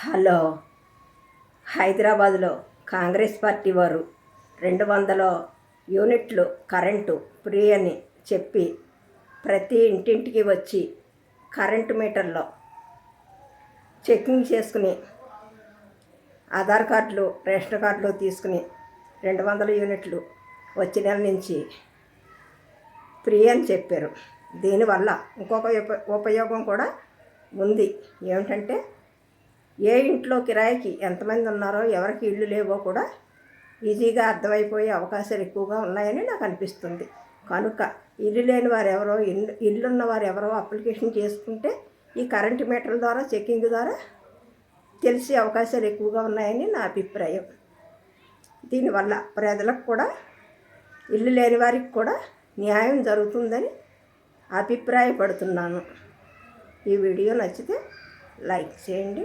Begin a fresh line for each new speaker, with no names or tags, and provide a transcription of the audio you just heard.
Hello. హైదరాబాదులో Congress party వారు రెండు వందల యూనిట్లు కరెంటు ఫ్రీ అని చెప్పి ప్రతి ఇంటింటికి వచ్చి కరెంటు మీటర్లో చెకింగ్ చేసుకుని ఆధార్ కార్డులు రేషన్ కార్డులు తీసుకుని రెండు వందల యూనిట్లు వచ్చిన నెల నుంచి ఫ్రీ అని చెప్పారు. దీనివల్ల ఇంకొక ఉప- ఉపయోగం కూడా ఉంది. ఏమిటంటే ఏ ఇంట్లో కిరాయికి ఎంతమంది ఉన్నారో ఎవరికి ఇల్లు లేవో కూడా ఈజీగా అర్థమైపోయే అవకాశాలు ఎక్కువగా ఉన్నాయని నాకు అనిపిస్తుంది. కనుక ఇల్లు లేని వారు ఎవరో ఇల్లు ఇల్లున్న వారు ఎవరో అప్లికేషన్ చేసుకుంటే ఈ కరెంటు మీటర్ల ద్వారా చెకింగ్ ద్వారా తెలిసే అవకాశాలు ఎక్కువగా ఉన్నాయని నా అభిప్రాయం. దీనివల్ల ప్రజలకు కూడా ఇల్లు లేని వారికి కూడా న్యాయం జరుగుతుందని అభిప్రాయపడుతున్నాను. ఈ వీడియో నచ్చితే లైక్ చేయండి.